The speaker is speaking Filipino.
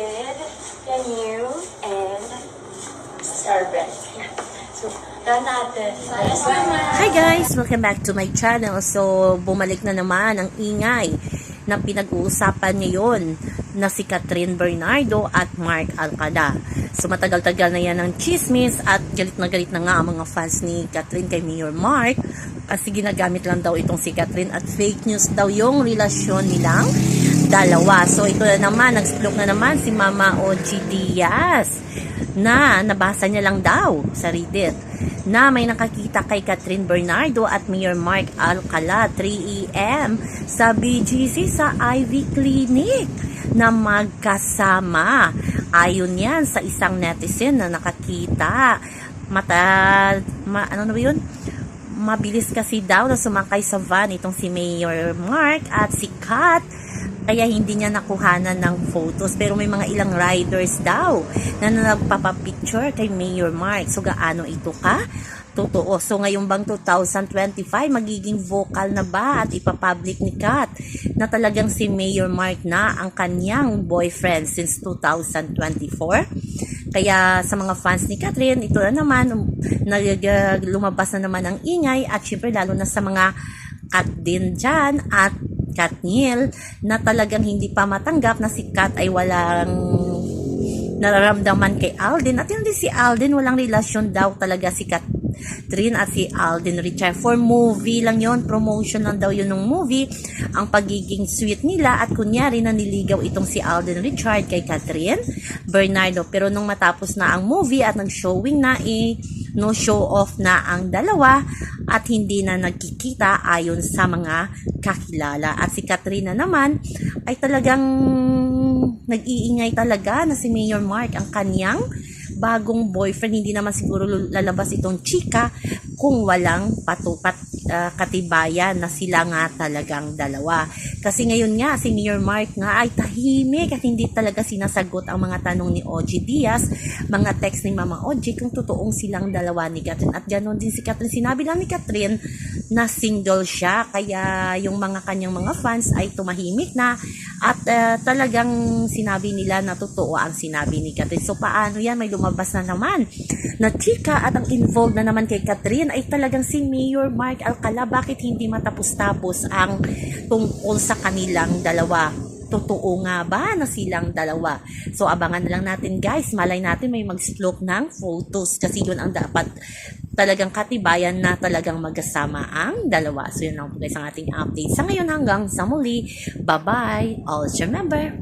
good, then you, and serpent. Yeah. So, run natin. Hi guys! Welcome back to my channel. So, bumalik na naman ang ingay na pinag-uusapan ngayon na si Catherine Bernardo at Mark Alcada. So, matagal-tagal na yan ang chismis at galit na galit na nga ang mga fans ni Catherine kay Mayor Mark ah, kasi ginagamit lang daw itong si Catherine at fake news daw yung relasyon nilang dalawa. So, ito na naman, nag-stroke na naman si Mama OG Diaz na nabasa niya lang daw sa Reddit na may nakakita kay Catherine Bernardo at Mayor Mark Alcala 3am sa BGC sa Ivy Clinic na magkasama. Ayon yan sa isang netizen na nakakita. Mata, ma, ano na yun? Mabilis kasi daw na sumakay sa van itong si Mayor Mark at si Kat kaya hindi niya nakuhanan ng photos pero may mga ilang riders daw na nagpapapicture kay Mayor Mark so gaano ito ka? Totoo. So ngayong bang 2025 magiging vocal na ba at ipapublic ni Kat na talagang si Mayor Mark na ang kanyang boyfriend since 2024? Kaya sa mga fans ni Catherine, ito na naman, nag- lumabas na naman ang ingay at syempre lalo na sa mga Kat din dyan at Katniel na talagang hindi pa matanggap na si Kat ay walang nararamdaman kay Alden. At hindi si Alden walang relasyon daw talaga si Catherine at si Alden Richard. For movie lang yon promotion lang daw yun ng movie ang pagiging sweet nila. At kunyari na niligaw itong si Alden Richard kay Catherine Bernardo. Pero nung matapos na ang movie at nag-showing na eh no show off na ang dalawa at hindi na nagkikita ayon sa mga kakilala. At si Katrina naman ay talagang nag-iingay talaga na si Mayor Mark ang kanyang bagong boyfriend. Hindi naman siguro lalabas itong chika kung walang patupat uh, katibayan na sila nga talagang dalawa. Kasi ngayon nga, si Mayor Mark nga ay tahimik at hindi talaga sinasagot ang mga tanong ni OG Diaz, mga text ni Mama OG kung totoong silang dalawa ni Catherine. At ganoon din si Catherine. Sinabi lang ni Catherine na single siya, kaya yung mga kanyang mga fans ay tumahimik na at uh, talagang sinabi nila na totoo ang sinabi ni Catherine. So paano yan? May lumabas na naman na chika at ang involved na naman kay Catherine ay talagang si Mayor Mark Alcala. Bakit hindi matapos-tapos ang tungkol sa kanilang dalawa? Totoo nga ba na silang dalawa? So, abangan na lang natin guys. Malay natin may mag-slope ng photos kasi yun ang dapat talagang katibayan na talagang magkasama ang dalawa. So, yun lang po guys ang ating update. Sa ngayon hanggang sa muli. Bye-bye. Always remember,